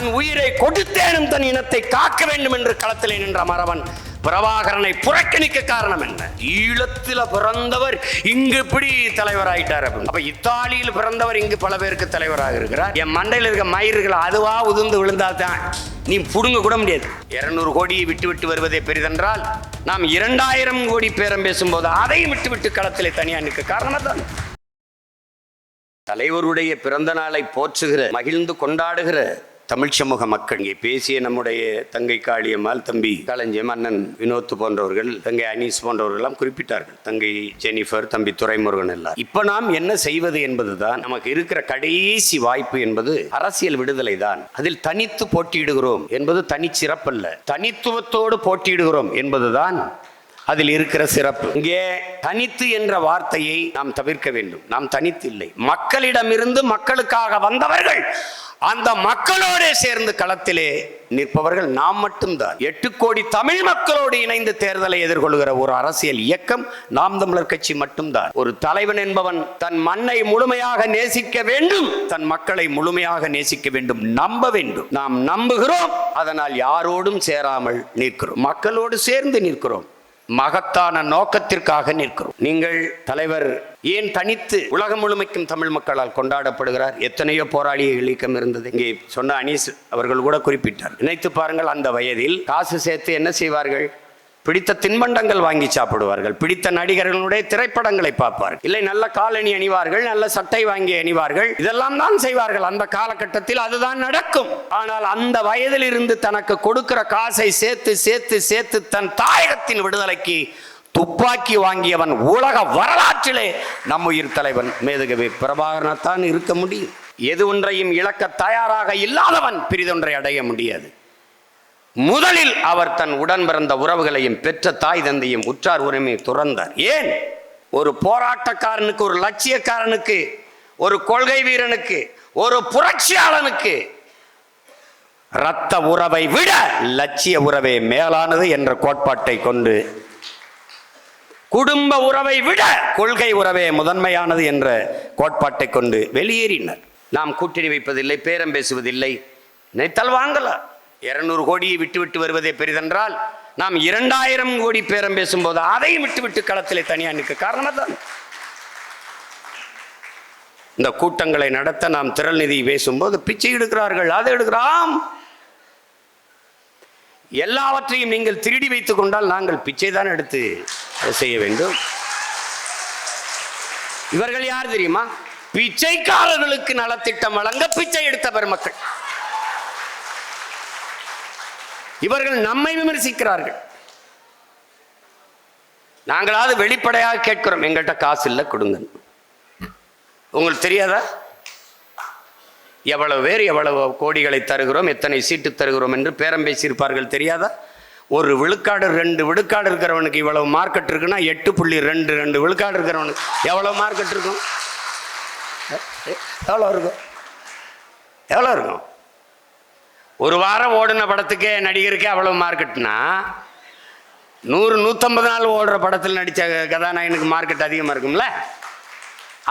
தன் உயிரை கொடுத்தேனும் தன் இனத்தை காக்க வேண்டும் என்று களத்திலே நின்ற மறவன் பிரபாகரனை புறக்கணிக்க காரணம் என்ன? ஈழத்தில் பிறந்தவர் இங்கு இப்படி தலைவராயிட்டார் அப்படின்னு. அப்ப இத்தாலியில் பிறந்தவர் இங்கு பல பேருக்கு தலைவராக இருக்கிறார். என் மண்டையில் இருக்க மயிர்கள் அதுவா உதிர்ந்து விழுந்தால் தான் நீ புடுங்க கூட முடியாது. இருநூறு கோடியை விட்டு விட்டு வருவதே பெரிதென்றால் நாம் இரண்டாயிரம் கோடி பேரம் பேசும்போது அதையும் விட்டு விட்டு களத்திலே தனியா நிற்க காரணம் தான் தலைவருடைய பிறந்த நாளை போற்றுகிற மகிழ்ந்து கொண்டாடுகிற தமிழ் சமூக மக்கள் இங்கே பேசிய நம்முடைய தங்கை காளியம்மாள் தம்பி களஞ்சியம் அண்ணன் வினோத் போன்றவர்கள் தங்கை அனீஸ் போன்றவர்கள்லாம் குறிப்பிட்டார்கள். தங்கை ஜெனிஃபர் தம்பி துரைமுருகன் எல்லாம். இப்ப நாம் என்ன செய்வது என்பதுதான் நமக்கு இருக்கிற கடைசி வாய்ப்பு என்பது அரசியல் விடுதலை தான். அதில் தனித்து போட்டியிடுகிறோம் என்பது தனிச்சிறப்பல்ல. தனித்துவத்தோடு போட்டியிடுகிறோம் என்பதுதான் அதில் இருக்கிற சிறப்பு. இங்கே தனித்து என்ற வார்த்தையை நாம் தவிர்க்க வேண்டும். நாம் தனித்து இல்லை மக்களிடமிருந்து மக்களுக்காக வந்தவர்கள் அந்த மக்களோடு சேர்ந்து களத்திலே நிற்பவர்கள் நாம் மட்டும்தான். எட்டு கோடி தமிழ் மக்களோடு இணைந்து தேர்தலை எதிர்கொள்கிற ஒரு அரசியல் இயக்கம் நாம் தமிழர் கட்சி மட்டும்தான். ஒரு தலைவன் என்பவன் தன் மண்ணை முழுமையாக நேசிக்க வேண்டும். தன் மக்களை முழுமையாக நேசிக்க வேண்டும். நம்ப வேண்டும். நாம் நம்புகிறோம். அதனால் யாரோடும் சேராமல் நிற்கிறோம். மக்களோடு சேர்ந்து நிற்கிறோம். மகத்தான நோக்கத்திற்காக நிற்கிறோம். நீங்கள் தலைவர் ஏன் தனித்து உலகம் முழுமைக்கும் தமிழ் மக்களால் கொண்டாடப்படுகிறார்? எத்தனையோ போராளிய இயக்கம் இருந்தது. இங்கே சொன்ன அனீஸ் அவர்கள் கூட குறிப்பிட்டார். நினைத்து பாருங்கள் அந்த வயதில் காசு சேர்த்து என்ன செய்வார்கள்? பிடித்த தின்பண்டங்கள் வாங்கி சாப்பிடுவார்கள். பிடித்த நடிகர்களுடைய திரைப்படங்களை பார்ப்பார்கள். இல்லை நல்ல காலணி அணிவார்கள் நல்ல சட்டை வாங்கி அணிவார்கள். இதெல்லாம் தான் செய்வார்கள். அந்த காலகட்டத்தில் அதுதான் நடக்கும். ஆனால் அந்த வயதில் இருந்து தனக்கு கொடுக்கிற காசை சேர்த்து சேர்த்து சேர்த்து தன் தாயகத்தின் விடுதலைக்கு துப்பாக்கி வாங்கியவன் உலக வரலாற்றிலே நம் உயிர் தலைவன் மேதகவி பிரபாகரனத்தான் இருக்க முடியும். எது ஒன்றையும் இழக்க தயாராக இல்லாதவன் பிரிதொன்றை அடைய முடியாது. முதலில் அவர் தன் உடன் பிறந்த உறவுகளையும் பெற்ற தாய் தந்தையும் உற்றார் உரிமையை துறந்தார். ஏன்? ஒரு போராட்டக்காரனுக்கு ஒரு லட்சியக்காரனுக்கு ஒரு கொள்கை வீரனுக்கு ஒரு புரட்சியாளனுக்கு இரத்த உறவை விட லட்சிய உறவே மேலானது என்ற கோட்பாட்டை கொண்டு குடும்ப உறவை விட கொள்கை உறவே முதன்மையானது என்ற கோட்பாட்டை கொண்டு வெளியேறினர். நாம் கூட்டணி வைப்பதில்லை பேரம் பேசுவதில்லை. நினைத்தால் வாங்கலாம். இருநூறு கோடியை விட்டு விட்டு வருவதே பெரிதென்றால் நாம் இரண்டாயிரம் கோடி பேரம் பேசும்போது அதையும் விட்டு விட்டு களத்திலே தனியாக நிற்க காரணமாக தான் இந்த கூட்டங்களை நடத்த நாம் திரள் நிதி பேசும்போது பிச்சை எடுக்கிறார்கள் அதை எடுக்கிறாம். எல்லாவற்றையும் நீங்கள் திருடி வைத்துக் கொண்டால் நாங்கள் பிச்சை தான் எடுத்து செய்ய வேண்டும். இவர்கள் யார் தெரியுமா? பிச்சைக்காரர்களுக்கு நலத்திட்டம் வழங்க பிச்சை எடுத்த பெருமக்கள். இவர்கள் நம்மை விமர்சிக்கிறார்கள். நாங்களாவது வெளிப்படையாக கேட்கிறோம் எங்கள்கிட்ட காசு இல்லை கொடுங்க. உங்களுக்கு தெரியாதா? எவ்வளவு பேர் எவ்வளவு கோடிகளை தருகிறோம் எத்தனை சீட்டு தருகிறோம் என்று பேரம் பேசியிருப்பார்கள் தெரியாதா? ஒரு விழுக்காடு ரெண்டு விழுக்காடு இருக்கிறவனுக்கு இவ்வளவு மார்க்கெட் இருக்குன்னா எட்டு புள்ளி ரெண்டு ரெண்டு விழுக்காடு இருக்கிறவனுக்கு எவ்வளோ மார்க்கெட் இருக்கும் எவ்வளோ இருக்கும்? எவ்வளோ இருக்கும்? ஒரு வாரம் ஓடின படத்துக்கே நடிகருக்கே அவ்வளவு மார்க்கெட்னா நூறு நூற்றம்பது நாள் ஓடுற படத்தில் நடித்த கதாநாயகனுக்கு மார்க்கெட் அதிகமாக இருக்கும்ல?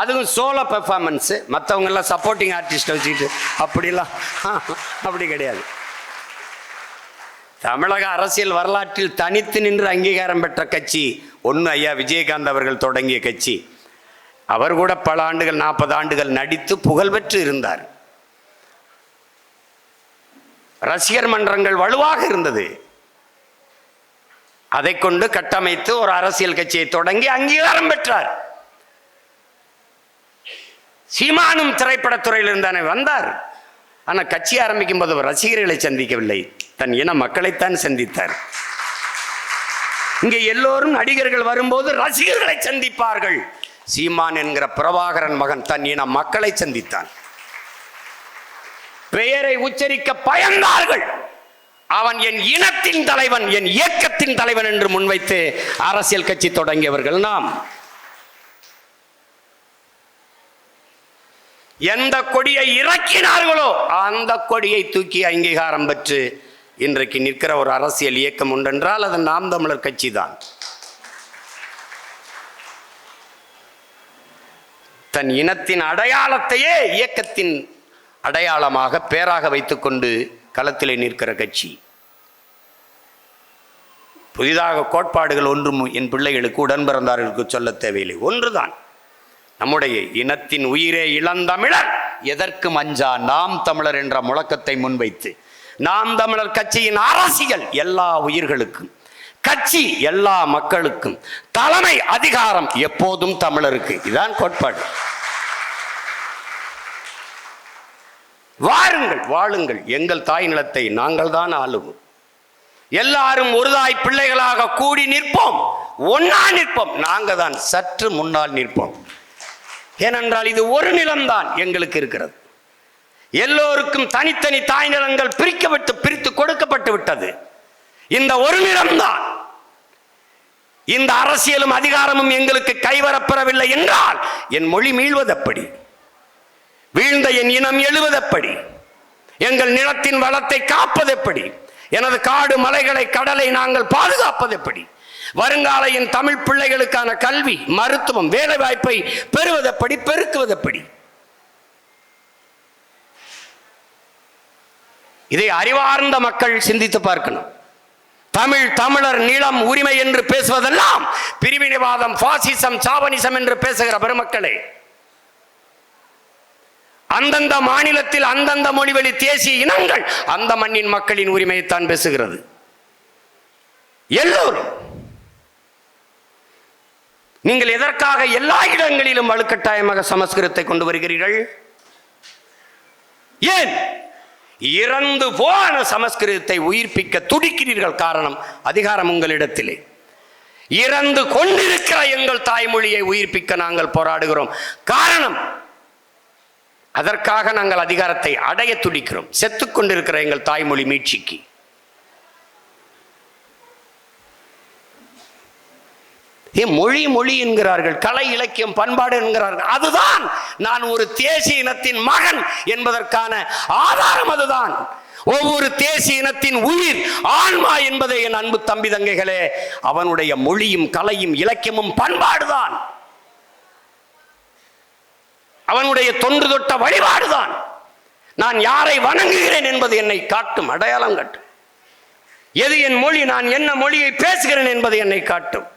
அதுவும் சோலோ பெர்ஃபார்மன்ஸு மற்றவங்கெல்லாம் சப்போர்ட்டிங் ஆர்டிஸ்ட்டை வச்சுக்கிட்டு அப்படிலாம் அப்படி கிடையாது. தமிழக அரசியல் வரலாற்றில் தனித்து நின்று அங்கீகாரம் பெற்ற கட்சி ஒன்று ஐயா விஜயகாந்த் அவர்கள் தொடங்கிய கட்சி. அவர் கூட பல ஆண்டுகள் நாற்பது ஆண்டுகள் நடித்து புகழ்பெற்று இருந்தார். ரசிகர் மன்றங்கள் வலுவாக இருந்தது. அதை கொண்டு கட்டமைத்து ஒரு அரசியல் கட்சியை தொடங்கி அங்கீகாரம் பெற்றார். சீமானும் திரைப்படத்துறையில் இருந்தானே வந்தார். ஆனால் கட்சி ஆரம்பிக்கும் போது ரசிகர்களை சந்திக்கவில்லை. தன் இன மக்களைத்தான் சந்தித்தார். இங்கே எல்லோரும் நடிகர்கள் வரும்போது ரசிகர்களை சந்திப்பார்கள். சீமான் என்கிற பிரபாகரன் மகன் தன் இன மக்களை சந்தித்தான். பெயரை உச்சரிக்க பயந்தார்கள். அவன் என் இனத்தின் தலைவன் என் இயக்கத்தின் தலைவன் என்று முன்வைத்து அரசியல் கட்சி தொடங்கியவர்கள் நாம். எந்த கொடியை இறக்கினார்களோ அந்த கொடியை தூக்கி அங்கீகாரம் பெற்று இன்றைக்கு நிற்கிற ஒரு அரசியல் இயக்கம் உண்டென்றால் அது நாம் தமிழர் கட்சி தான். தன் இனத்தின் அடையாளத்தையே இயக்கத்தின் அடையாளமாக பேராக வைத்துக்கொண்டு களத்திலே நிற்கிற கட்சி. புதிதாக கோட்பாடுகள் ஒன்றும் என் பிள்ளைகளுக்கு உடன் பிறந்தார்களுக்கு சொல்ல தேவையில்லை. ஒன்றுதான். நம்முடைய இனத்தின் உயிரே இளந்தமிழர். எதற்கு மஞ்சா? நாம் தமிழர் என்ற முழக்கத்தை முன்வைத்து நாம் தமிழர் கட்சியின் அரசியல் எல்லா உயிர்களுக்கும் கட்சி எல்லா மக்களுக்கும் தலைமை அதிகாரம் எப்போதும் தமிழருக்கு. இதான் கோட்பாடு. வாருங்கள் வாழுங்கள். எங்கள் தாய் நிலத்தை நாங்கள் தான் ஆளுவோம். எல்லாரும் ஒருதாய் பிள்ளைகளாக கூடி நிற்போம். ஒன்னா நிற்போம். நாங்கள் தான் சற்று முன்னால் நிற்போம். ஏனென்றால் இது ஒரு நிலம்தான் எங்களுக்கு இருக்கிறது. எல்லோருக்கும் தனித்தனி தாய் நிலங்கள் பிரிக்கப்பட்டு பிரித்து கொடுக்கப்பட்டு விட்டது. இந்த ஒரு நிலம்தான். இந்த அரசியலும் அதிகாரமும் எங்களுக்கு கைவரப்பெறவில்லை என்றால் என் மொழி மீள்வதப்படி. வீழ்ந்த என் இனம் எழுவதப்படி? எங்கள் நிலத்தின் வளத்தை காப்பதெப்படி? எனது காடு மலைகளை கடலை நாங்கள் பாதுகாப்பது எப்படி வருங்கால என் தமிழ் பிள்ளைகளுக்கான கல்வி மருத்துவம் வேலை வாய்ப்பை பெறுவதெப்படி பெருக்குவதெப்படி? இதை அறிவார்ந்த மக்கள் சிந்தித்து பார்க்கணும். தமிழ் தமிழர் நிலம் உரிமை என்று பேசுவதெல்லாம் பிரிவினைவாதம் பாசிசம் சாவனிசம் என்று பேசுகிற பெருமக்களே. அந்தந்த மாநிலத்தில் அந்தந்த மொழிவழி தேசிய இனங்கள் அந்த மண்ணின் மக்களின் உரிமையைத்தான் பேசுகிறது. எல்லோரும். நீங்கள் எதற்காக எல்லா இடங்களிலும் வலுக்கட்டாயமாக சமஸ்கிருதத்தை கொண்டு வருகிறீர்கள்? ஏன்? இறந்து போன சமஸ்கிருதத்தை உயிர்ப்பிக்க துடிக்கிறீர்கள் காரணம் அதிகாரம் உங்களிடத்திலே. இறந்து கொண்டிருக்கிற எங்கள் தாய்மொழியை உயிர்ப்பிக்க நாங்கள் போராடுகிறோம். காரணம் அதற்காக நாங்கள் அதிகாரத்தை அடைய துடிக்கிறோம். செத்துக்கொண்டிருக்கிற எங்கள் தாய்மொழி மீட்சிக்கு. மொழி மொழி என்கிறார்கள் கலை இலக்கியம் பண்பாடு என்கிறார்கள். அதுதான் நான் ஒரு தேசிய இனத்தின் மகன் என்பதற்கான ஆதாரம் அதுதான். ஒவ்வொரு தேசிய இனத்தின் உயிர் ஆன்மா என்பதை என் அன்பு தம்பி தங்கைகளே அவனுடைய மொழியும் கலையும் இலக்கியமும் பண்பாடுதான். அவனுடைய தொன்று தொட்ட வழிபாடுதான். நான் யாரை வணங்குகிறேன் என்பது என்னை காட்டும் அடையாளம் காட்டும். எது என் மொழி நான் என்ன மொழியை பேசுகிறேன் என்பது என்னை காட்டும்.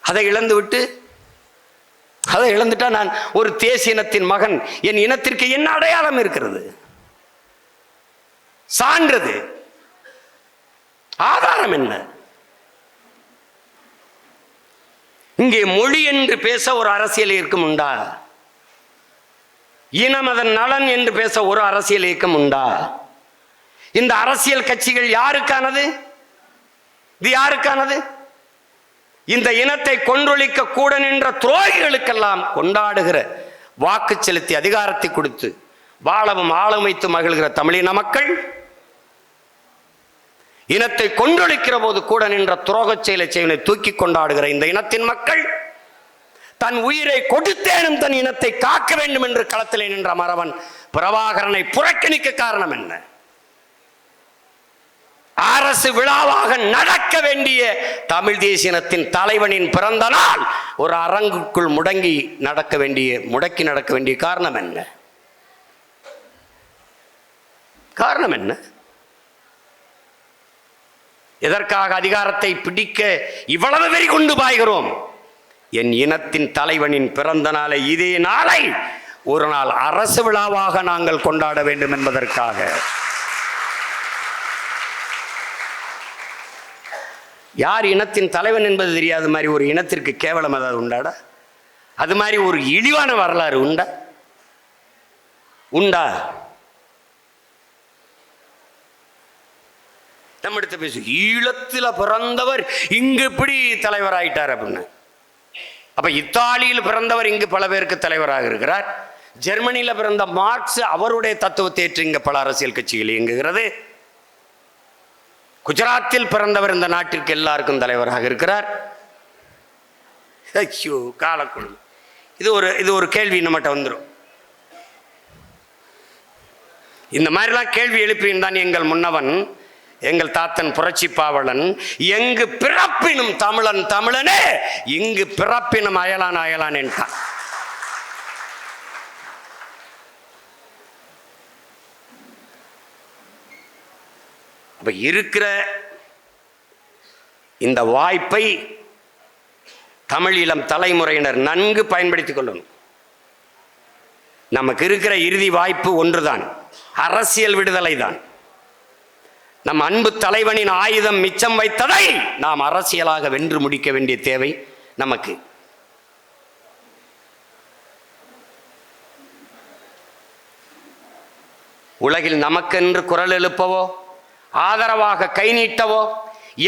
அதை இழந்துவிட்டு அதை இழந்துட்டா நான் ஒரு தேசிய இனத்தின் மகன். என் இனத்திற்கு என்ன அடையாளம் இருக்கிறது? சான்றது ஆதாரம் என்ன? இங்கே மொழி என்று பேச ஒரு அரசியல் இயக்கம் உண்டா? இனம் அதன் நலன் என்று பேச ஒரு அரசியல் இயக்கம் உண்டா? இந்த அரசியல் கட்சிகள் யாருக்கானது? இது யாருக்கானது? இந்த இனத்தை கொன்றொழிக்க கூட நின்ற துரோகிகளுக்கெல்லாம் கொண்டாடுகிற வாக்கு செலுத்தி அதிகாரத்தை கொடுத்து வாழவும் ஆளுமைத்து மகிழ்கிற தமிழின மக்கள் இனத்தை கொன்றொழிக்கிற போது கூட நின்ற துரோகச் செயலை செய்வனை தூக்கி கொண்டாடுகிற இந்த இனத்தின் மக்கள் தன் உயிரை கொடுத்தேனும் தன் இனத்தை காக்க வேண்டும் என்று களத்திலே நின்ற மறவன் பிரபாகரனை புறக்கணிக்க காரணம் என்ன? அரசு விழாவாக நடக்க வேண்டிய தமிழ் தேசியனத்தின் தலைவனின் பிறந்த நாள் ஒரு அரங்குக்குள் முடங்கி நடக்க வேண்டிய முடக்கி நடக்க வேண்டிய காரணம் என்ன? காரணம் என்ன? எதற்காக அதிகாரத்தை பிடிக்க இவ்வளவு வெறி கொண்டு பாய்கிறோம்? என் இனத்தின் தலைவனின் பிறந்த நாளை இதே நாளை ஒரு நாள் அரசு விழாவாக நாங்கள் கொண்டாட வேண்டும் என்பதற்காக. யார் இனத்தின் தலைவன் என்பது தெரியாத மாதிரி ஒரு இனத்திற்கு கேவலம் ஏதாவது உண்டாடா அது மாதிரி ஒரு இழிவான வரலாறு உண்டா? உண்டா? நம்ம எடுத்து பேசு ஈழத்தில் பிறந்தவர் இங்கு இப்படி தலைவராயிட்டார் அப்படின்னு. அப்போ இத்தாலியில் பிறந்தவர் இங்கு பல பேருக்கு தலைவராக இருக்கிறார். ஜெர்மனியில் பிறந்த மார்க்ஸ் அவருடைய தத்துவத்தை ஏற்று இங்கே பல அரசியல் கட்சிகள் இயங்குகிறது. குஜராத்தில் பிறந்தவர் இந்த நாட்டிற்கு எல்லாருக்கும் தலைவராக இருக்கிறார். ஐயோ காலக்குழு. இது ஒரு இது ஒரு கேள்வி நம்மகிட்ட வந்துடும் இந்த மாதிரிலாம் கேள்வி எழுப்பியிருந்தான் எங்கள் முன்னவன். எங்கள் தாத்தன் புரட்சி பாவலன் எங்கு பிறப்பினும் தமிழன் தமிழனே இங்கு பிறப்பினும் அயலான் அயலான் என்றான். அப்ப இருக்கிற இந்த வாய்ப்பை தமிழீழம் தலைமுறையினர் நன்கு பயன்படுத்திக் கொள்ளணும். நமக்கு இருக்கிற இறுதி வாய்ப்பு ஒன்றுதான். அரசியல் விடுதலை தான் நம் அன்பு தலைவனின் ஆயுதம் மிச்சம் வைத்ததை நாம் அரசியலாக வென்று முடிக்க வேண்டிய தேவை நமக்கு. உலகில் நமக்கென்று குரல் எழுப்பவோ ஆதரவாக கை நீட்டவோ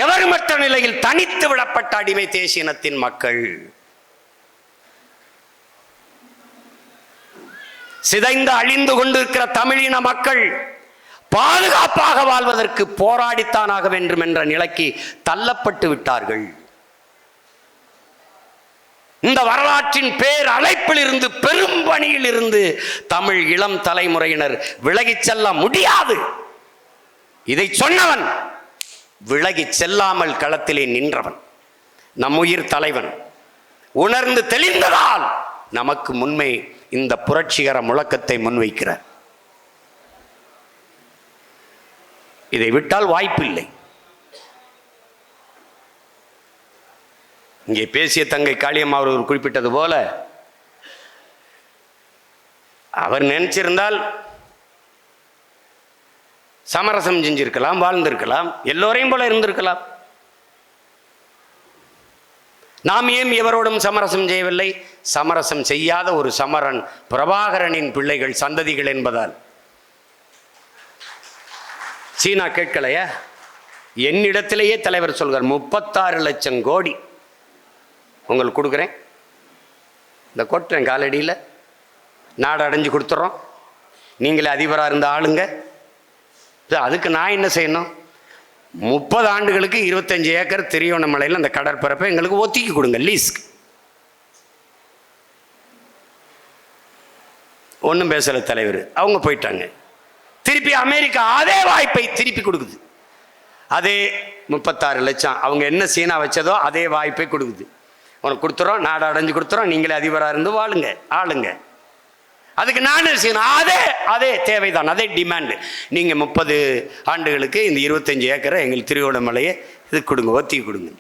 எவர் மற்ற நிலையில் தனித்து விடப்பட்ட அடிமை தேசியனத்தின் மக்கள். சிதைந்து அழிந்து கொண்டிருக்கிற தமிழின மக்கள் பாதுகாப்பாக வாழ்வதற்கு போராடித்தானாக வேண்டும் என்ற நிலைக்கு தள்ளப்பட்டு விட்டார்கள். இந்த வரலாற்றின் பேர் அழைப்பில் இருந்து பெரும் பணியில் இருந்து தமிழ் இளம் தலைமுறையினர் விலகிச் செல்ல முடியாது. இதை சொன்னவன் விலகிச் செல்லாமல் களத்திலே நின்றவன் நம் உயிர் தலைவன். உணர்ந்து தெளிந்ததால் நமக்கு முன்மை இந்த புரட்சிகர முழக்கத்தை முன்வைக்கிறார். இதை விட்டால் வாய்ப்பில்லை. இங்கே பேசிய தங்கை காளியம்மா அவர் குறிப்பிட்டது போல அவர் நினைச்சிருந்தால் சமரசம் செஞ்சிருக்கலாம் வாழ்ந்திருக்கலாம் எல்லோரையும் போல இருந்திருக்கலாம். நாம் ஏன் எவரோடும் சமரசம் செய்யவில்லை? சமரசம் செய்யாத ஒரு சமரன் பிரபாகரனின் பிள்ளைகள் சந்ததிகள் என்பதால். சீனா கேட்கலையா? என்னிடத்திலேயே தலைவர் சொல்கிறார் முப்பத்தாறு லட்சம் கோடி உங்களுக்கு கொடுக்குறேன். இந்த கொட்டுறேன் காலடியில் நாடு அடைஞ்சு கொடுத்துட்றோம் நீங்களே அதிபராக இருந்த ஆளுங்க. அதுக்கு நான் என்ன செய்யணும்? முப்பது ஆண்டுகளுக்கு இருபத்தஞ்சி ஏக்கர் திரியோணமலையில் அந்த கடற்பரப்பை எங்களுக்கு ஒத்திக்கி கொடுங்க லீஸ்க்கு ஒன்றும் பேசலை தலைவர் அவங்க போயிட்டாங்க. திருப்பி அமெரிக்கா அதே வாய்ப்பை திருப்பி கொடுக்குது. அதே முப்பத்தாறு லட்சம் அவங்க என்ன சீனா வச்சதோ அதே வாய்ப்பை கொடுக்குது. உனக்கு கொடுத்துறோம் நாடு அடைஞ்சு கொடுத்துறோம் நீங்களே அதிபராக இருந்து வாழுங்க ஆளுங்க. அதுக்கு நானும் செய்யணும் அதே அதே தேவைதான் அதே டிமாண்டு நீங்கள் முப்பது ஆண்டுகளுக்கு இந்த இருபத்தஞ்சி ஏக்கரை எங்களுக்கு திருவோணமலையை இது கொடுங்க ஒத்தி கொடுங்க.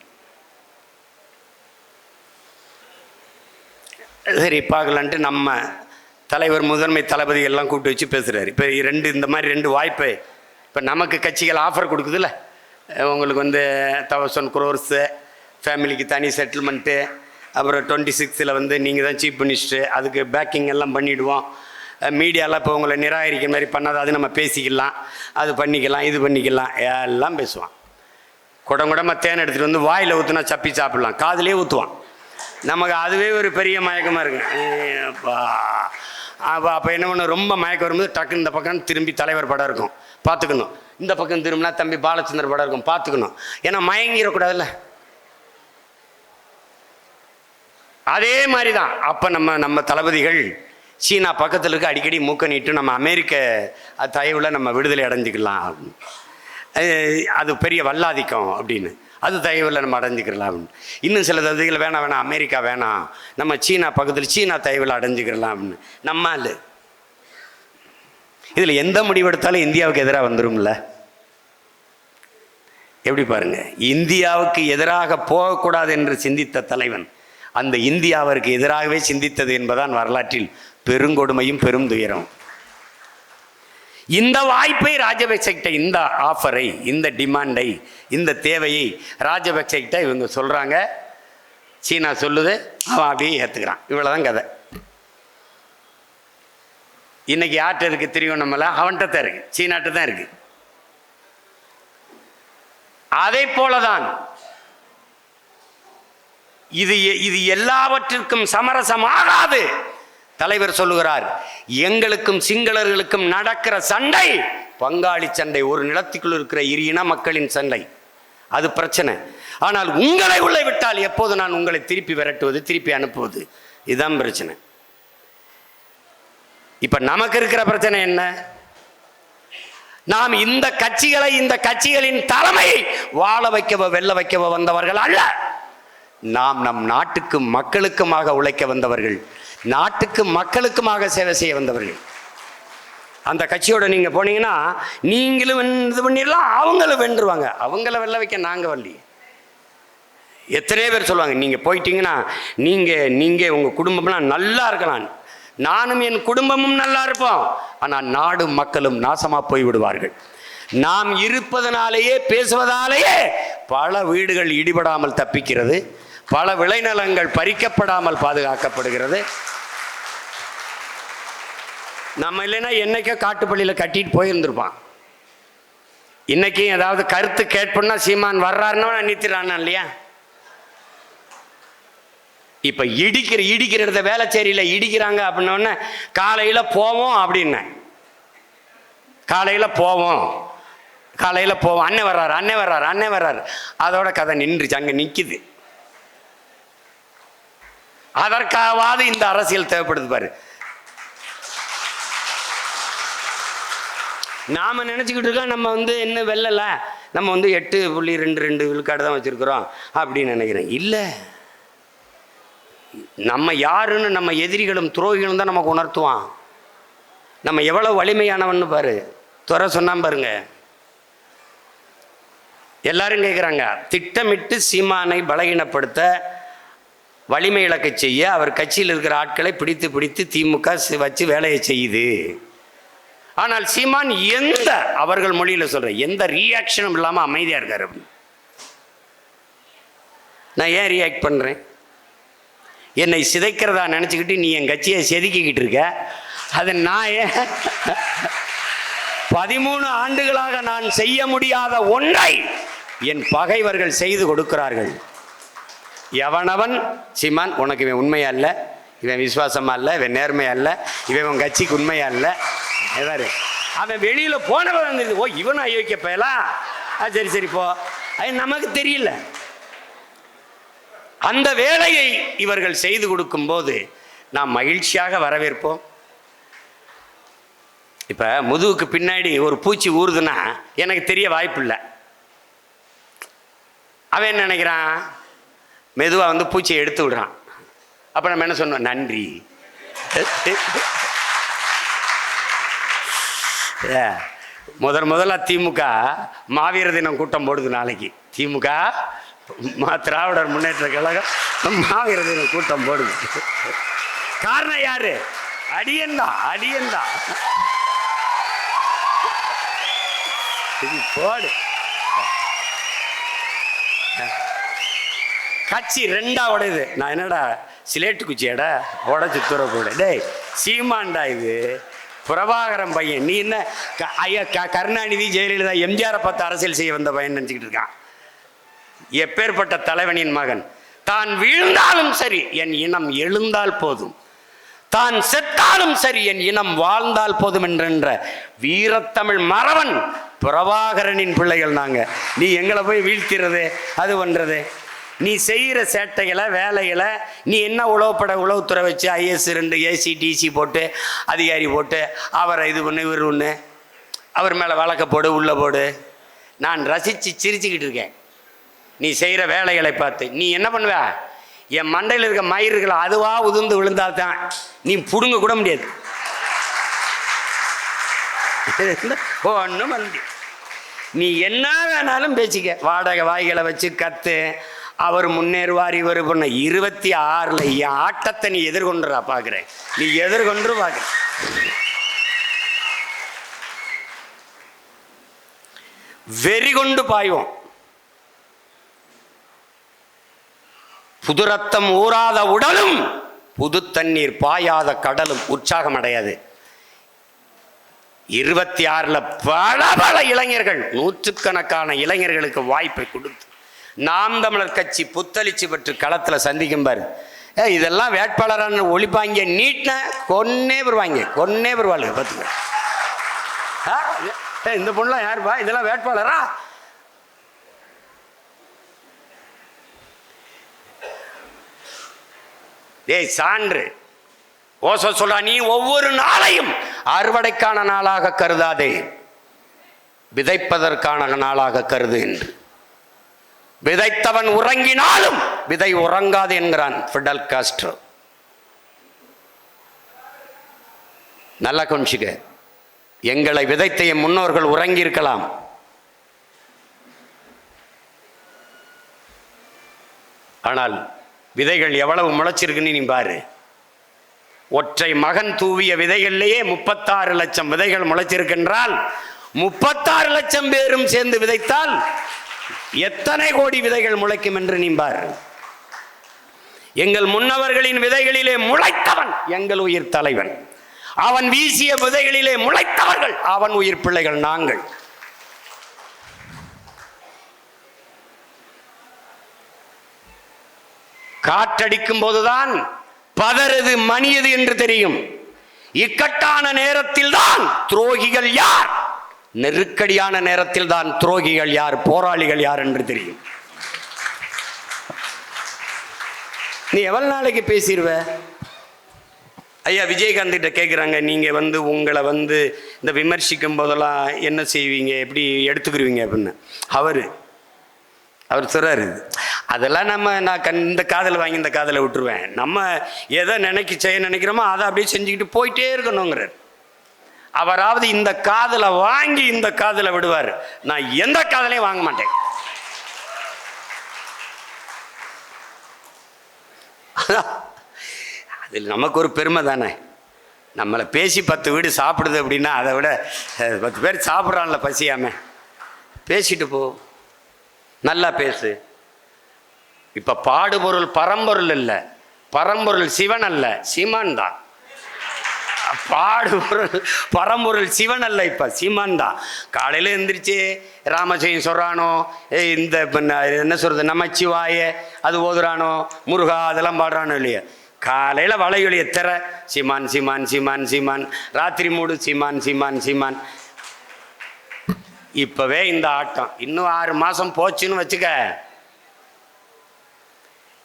சரி பார்க்கலான்ட்டு நம்ம தலைவர் முதன்மை தளபதி எல்லாம் கூப்பிட்டு வச்சு பேசுகிறாரு இப்போ ரெண்டு இந்த மாதிரி ரெண்டு வாய்ப்பு இப்போ நமக்கு கட்சிகள் ஆஃபர் கொடுக்குதுல்ல? உங்களுக்கு வந்து தௌசண்ட் குரோர்ஸு ஃபேமிலிக்கு தனி செட்டில்மெண்ட்டு அப்புறம் டுவெண்ட்டி சிக்ஸில் வந்து நீங்கள் தான் சீஃப் மினிஸ்டர் அதுக்கு பேக்கிங் எல்லாம் பண்ணிவிடுவோம் மீடியாவில் இப்போ உங்களை நிராகரிக்கிற மாதிரி பண்ணாத அது நம்ம பேசிக்கலாம் அது பண்ணிக்கலாம் இது பண்ணிக்கலாம் எல்லாம் பேசுவான். குடம் குடமாக தேன் எடுத்துகிட்டு வந்து வாயில் ஊற்றுனா சப்பி சாப்பிட்லாம் காதுலேயே ஊற்றுவான் நமக்கு அதுவே ஒரு பெரிய மயக்கமாக இருக்கும் அப்போ அப்போ என்ன பண்ண ரொம்ப மயக்கம் வரும்போது டக்குன்னு இந்த பக்கம் திரும்பி தலைவர் படம் இருக்கும். பார்த்துக்கணும். இந்த பக்கம் திரும்பினா தம்பி பாலச்சந்தர் படம் இருக்கும். பார்த்துக்கணும். ஏன்னா மயங்கிடக்கூடாதுல்ல அதே மாதிரி தான் அப்போ நம்ம நம்ம தளபதிகள் சீனா பக்கத்தில் இருக்க அடிக்கடி மூக்க நீட்டு நம்ம அமெரிக்க தயவில் நம்ம விடுதலை அடைஞ்சிக்கலாம். அப்படின்னு. அது- பெரிய வல்லாதிக்கம் அப்படின்னு. அது தயவில் நம்ம அடைஞ்சிக்கிறலாம். இன்னும் சில தகுதிகள் வேணாம் வேணாம். அமெரிக்கா வேணாம். நம்ம சீனா பக்கத்தில் சீனா தயவில் அடைஞ்சிக்கிறலாம் அப்படின்னு. நம்ம இல்லை இதில் எந்த முடிவெடுத்தாலும் இந்தியாவுக்கு எதிராக வந்துடும்ல எப்படி பாருங்க? இந்தியாவுக்கு எதிராக போகக்கூடாது என்று சிந்தித்த தலைவன் அந்த இந்தியாவிற்கு எதிராகவே சிந்தித்தது என்பதான் வரலாற்றில் பெருங்கொடுமையும் பெரும் துயரம். இந்த வாய்ப்பை ராஜபக்சகிட்ட இந்த ஆஃபரை இந்த டிமாண்டை இந்த தேவையை ராஜபக்சகிட்ட இவங்க சொல்கிறாங்க சீனா சொல்லுது அவன் அப்படியே ஏற்றுக்கிறான் இவ்வளோதான் கதை. இன்னைக்கு யார்கிட்ட இருக்கு திருவண்ணாமலை அவன்கிட்ட தான் இருக்கு. சீனாட்ட தான் இருக்கு. அதே போலதான் இது இது எல்லாவற்றிற்கும் சமரசமாகாது. தலைவர் சொல்லுகிறார் எங்களுக்கும் சிங்களர்களுக்கும் நடக்கிற சண்டை பங்காளி சண்டை ஒரு நிலத்துக்குள் இருக்கிற இரு இன மக்களின் சண்டை. அது பிரச்சனை. ஆனால் உங்களை உள்ளே விட்டால் எப்போது நான் உங்களை திருப்பி விரட்டுவது திருப்பி அனுப்புவது? இதுதான் பிரச்சனை. இப்ப நமக்கு இருக்கிற பிரச்சனை என்ன? நாம் இந்த கட்சிகளை இந்த கட்சிகளின் தலைமையை வாழ வைக்கவோ வெல்ல வைக்கவோ வந்தவர்கள் அல்ல. நாம் நம் நாட்டுக்கும் மக்களுக்குமாக உழைக்க வந்தவர்கள் நாட்டுக்கு மக்களுக்குமாக சேவை செய்ய வந்தவர்கள். அந்த கட்சியோட நீங்கள் போனீங்கன்னா நீங்களும் இது பண்ணிடலாம் அவங்களும் வென்றுவாங்க. அவங்கள வெல்ல வைக்க நாங்கள் வரலையே. எத்தனையோ பேர் சொல்லுவாங்க நீங்கள் போயிட்டீங்கன்னா நீங்கள் நீங்கள் உங்கள் குடும்பம்லாம் நல்லா இருக்கலாம். நானும் என் குடும்பமும் நல்லா இருப்போம். ஆனால் நாடும் மக்களும் நாசமாக போய் விடுவார்கள். நாம் இருப்பதனாலேயே பேசுவதாலேயே பல வீடுகள் இடிபடாமல் தப்பிக்கிறது. பல விளைநிலங்கள் பறிக்கப்படாமல் பாதுகாக்கப்படுகிறது. நம்ம இல்லைன்னா என்னைக்கோ காட்டுப்பள்ளியில் கட்டிட்டு போயிருந்திருப்பான். இன்னைக்கும் ஏதாவது கருத்து கேட்போம்னா சீமான் வர்றாருன்னா நிறுத்திடுறானா இல்லையா? இப்போ இடிக்கிற இடிக்கிற இடத்த வேலைச்சேரியில் இடிக்கிறாங்க அப்படின்னோடனே காலையில் போவோம் அப்படின்னேன் காலையில் போவோம். காலையில் போவோம். அண்ணன் வர்றாரு அண்ணன் வர்றாரு அண்ணன் வர்றாரு. அதோட கதை நின்றுச்சு அங்கே நிற்கிது அதற்காவது இந்த அரசியல் தேவைப்படுது பாரு. நாம நினச்சிக்கிட்டு இருக்கோம் நம்ம வந்து இன்னும் வெல்லல நம்ம வந்து எட்டு புள்ளி ரெண்டு ரெண்டு விழுக்காடு தான் வச்சுருக்குறோம் அப்படின்னு நினைக்கிறேன். இல்லை. நம்ம யாருன்னு நம்ம எதிரிகளும் துரோகிகளும் தான் நமக்கு உணர்த்துவான். நம்ம எவ்வளோ வலிமையானவன்னு பாரு. துறை சொன்னான் பாருங்க. எல்லாரும் கேட்குறாங்க திட்டமிட்டு சீமானை பலகீனப்படுத்த வலிமை இழக்க செய்ய அவர் கட்சியில் இருக்கிற ஆட்களை பிடித்து பிடித்து திமுக வச்சு வேலையை செய்யுது. ஆனால் சீமான் எந்த அவர்கள் மொழியில் சொல்கிற எந்த ரியாக்ஷனும் இல்லாமல் அமைதியாக இருக்கார் நான் ஏன் ரியாக்ட் பண்ணுறேன் என்னை சிதைக்கிறதா நினச்சிக்கிட்டு நீ என் கட்சியை செதுக்கிக்கிட்டு இருக்க? அதை நான் ஏன் பதிமூணு ஆண்டுகளாக நான் செய்ய முடியாத ஒன்றை என் பகைவர்கள் செய்து கொடுக்கிறார்கள். எவனவன்? சீமான் உனக்கு இவன் உண்மையா இல்லை? இவன் விசுவாசமா இல்லை? இவன் நேர்மையா இல்லை? இவன் உன் கட்சிக்கு உண்மையா இல்லை? எதாரு அவன் வெளியில போனவன் வந்துருது ஓ இவன் அயோக்கிய பயலா ஆ சரி சரி போ. அது நமக்கு தெரியல. அந்த வேலையை இவர்கள் செய்து கொடுக்கும்போது நாம் மகிழ்ச்சியாக வரவேற்போம். இப்போ முதுகுக்கு பின்னாடி ஒரு பூச்சி ஊறுதுன்னா எனக்கு தெரிய வாய்ப்பு இல்லை அவன் என்ன நினைக்கிறான்? மெதுவாக வந்து பூச்சியை எடுத்து விடுறான். அப்போ நம்ம என்ன சொன்னோம்? நன்றி. ஏ, முதல் முதல்ல திமுக மாவீர தினம் கூட்டம் போடுது நாளைக்கு. திமுக மா திராவிடர் முன்னேற்ற கழகம் மாவீர தினம் கூட்டம் போடுது. காரணம் யாரு? அடியன் தான் அடியன் தான் போடு. கட்சி ரெண்டா உடையுது. நான் என்னடா சிலேட்டு குச்சியடா? உடச்சி தூர போட. டேய் சீமான்டா இது. பிரபாகரன் பையன். நீ என்ன க- ஐயா க- கருணாநிதி ஜெயலலிதா எம்ஜிஆரை பார்த்து அரசியல் செய்ய வந்த பையன் நினச்சிக்கிட்டு இருக்கான். எப்பேற்பட்ட தலைவனின் மகன். தான் வீழ்ந்தாலும் சரி என் இனம் எழுந்தால் போதும். தான் செத்தாலும் சரி என் இனம் வாழ்ந்தால் போதும் என்ற வீரத்தமிழ் மறவன் பிரபாகரனின் பிள்ளைகள் நாங்கள் நீ எங்களை போய் வீழ்த்திறது அது பண்ணுறது நீ செய்கிற சேட்டைகளை வேலைகளை நீ என்ன உளவுப்பட உளவுத்துறை வச்சு ஐஎஸ் ரெண்டு ஏசி டிசி போட்டு அதிகாரி போட்டு அவரை இது பண்ணு இவர் ஒன்று அவர் மேலே வழக்க போடு உள்ள போடு. நான் ரசித்து சிரிச்சுக்கிட்டு இருக்கேன். நீ செய்கிற வேலைகளை பார்த்து நீ என்ன பண்ணுவ? என் மண்டையில் இருக்க மயிர்கள் அதுவாக உதிர்ந்து விழுந்தால் தான் நீ பிடுங்க கூட முடியாது. ஒன்றும் பண்ண முடியாது. நீ என்ன வேணாலும் பேசிக்க. வாடகை வாய்களை வச்சு கற்று அவர் முன்னேறுவார் இவர் பண்ண. இருபத்தி ஆறில் என் ஆட்டத்தை நீ எதிர்கொண்டுறா பார்க்குறேன் நீ எதிர்கொண்டு பார்க்குற வெறி கொண்டு பாய்வோம். புது ரத்தம் ஊறாத உடலும் புது தண்ணீர் பாயாத கடலும் உற்சாகம் அடையாது. இருபத்தி ஆறுல பல பல இளைஞர்கள் நூற்றுக்கணக்கான இளைஞர்களுக்கு வாய்ப்பை கொடுத்து நாம் தமிழர் கட்சி புத்தளிச்சு பெற்று களத்தில் சந்திக்கும் பாரு. ஏ இதெல்லாம் வேட்பாளரான ஒளிப்பாங்க நீட்டின கொன்னே வருவாங்க கொன்னே வருவாளுங்க பார்த்துக்க. ஆ, ஏ, இந்த பொண்ணுலாம் யாருப்பா இதெல்லாம் வேட்பாளரா? ஏய் சான்று ஓசோ சொல்றா நீ ஒவ்வொரு நாளையும் அறுவடைக்கான நாளாக கருதாதே. விதைப்பதற்கான நாளாக கருது என்று. விதைத்தவன் உறங்கினாலும் விதை உறங்காது என்கிறான் ஃபிடல் காஸ்ட்ரோ நல்லா கொஞ்சிக்க எங்களை விதைத்த என் முன்னோர்கள் உறங்கியிருக்கலாம். ஆனால் விதைகள் எவ்வளவு முளைச்சிருக்குன்னு நீ பாரு. ஒற்றை மகன் தூவிய விதைகள்லேயே முப்பத்தாறு லட்சம் விதைகள் முளைச்சிருக்கின்றால் முப்பத்தாறு லட்சம் பேரும் சேர்ந்து விதைத்தால் எத்தனை கோடி விதைகள் முளைக்கும் என்று நீம்பார் எங்கள் முன்னவர்களின் விதைகளிலே முளைத்தவன் எங்கள் உயிர் தலைவன். அவன் வீசிய விதைகளிலே முளைத்தவர்கள் அவன் உயிர் பிள்ளைகள் நாங்கள். காற்றடிக்கும் போதுதான் பதறது மணியது என்று தெரியும். இக்கட்டான நேரத்தில் தான் துரோகிகள் யார்? நெருக்கடியான நேரத்தில் தான் துரோகிகள் யார் போராளிகள் யார் என்று தெரியும். நீ எவ்வளவு நாளைக்கு பேசிடுவ ஐயா விஜயகாந்த் கிட்ட கேட்குறாங்க நீங்கள் வந்து உங்களை வந்து இந்த விமர்சிக்கும் போதெல்லாம் என்ன செய்வீங்க எப்படி எடுத்துக்கிடுவீங்க அப்படின்னு. அவர் அவர் சொல்றாரு அதெல்லாம் நம்ம நான் கண் இந்த காதலை வாங்கி இந்த காதலை விட்டுருவேன். நம்ம எதை நினைக்க செய்ய நினைக்கிறோமோ அதை அப்படியே செஞ்சுக்கிட்டு போயிட்டே இருக்கணுங்கிறார். அவராவது இந்த காதில் வாங்கி இந்த காதில் விடுவார். நான் எந்த காதலையும் வாங்க மாட்டேன். அதான். அதில் நமக்கு ஒரு பெருமை தானே. நம்மளை பேசி பத்து வீடு சாப்பிடுது அப்படின்னா அதை விட பத்து பேர் சாப்பிட்றான்ல பசியாம. பேசிட்டு போ. நல்லா பேசு. இப்போ பாடுபொருள் பரம்பொருள் இல்லை. பரம்பொருள் சிவன் அல்ல சிவன் தான். பாடுபொருள் பரம்பொருள் சிவன் அல்ல இப்போ சீமான் தான் காலையில் எந்திரிச்சு ராமஜெயம் சொல்கிறானோ ஏய் இந்த என்ன சொல்கிறது நமச்சிவாய அது ஓதுறானோ முருகா அதெல்லாம் பாடுறானோ இல்லையா. காலையில் வளையொலிய தர சீமான் சீமான் சீமான் சீமான். ராத்திரி மூடு சீமான் சீமான் சீமான். இப்போவே இந்த ஆட்டம். இன்னும் ஆறு மாதம் போச்சுன்னு வச்சுக்க.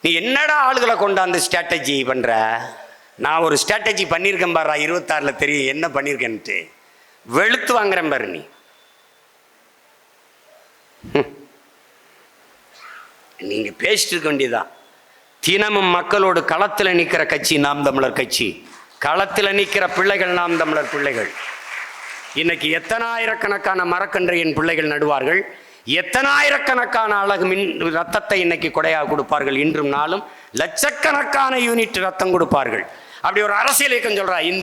நீ என்னடா ஆளுகளை கொண்டாந்து ஸ்ட்ராட்டஜி பண்ணுற நான் ஒரு ஸ்ட்ராட்டஜி பண்ணியிருக்கேன் பாரா இருபத்தாறில் தெரியும். என்ன பண்ணியிருக்கேன்ட்டு. வெளுத்து வாங்குறேன் பாரு நீ. நீங்கள் பேசிட்டு இருக்க வேண்டியதான் தினமும் மக்களோடு களத்தில் நிற்கிற கட்சி நாம் தமிழர் கட்சி. களத்தில் நிற்கிற பிள்ளைகள் நாம் தமிழர் பிள்ளைகள். இன்னைக்கு எத்தனாயிரக்கணக்கான மரக்கன்றையின் பிள்ளைகள் நடுவார்கள். எத்தனாயிரக்கணக்கான அழகு மின் ரத்தத்தை இன்னைக்கு கொடையாக கொடுப்பார்கள். இன்றும் நாளும் லட்சக்கணக்கான யூனிட் ரத்தம் கொடுப்பார்கள். அப்படி ஒரு அரசியல் இயக்கம் சொல்றா. இந்த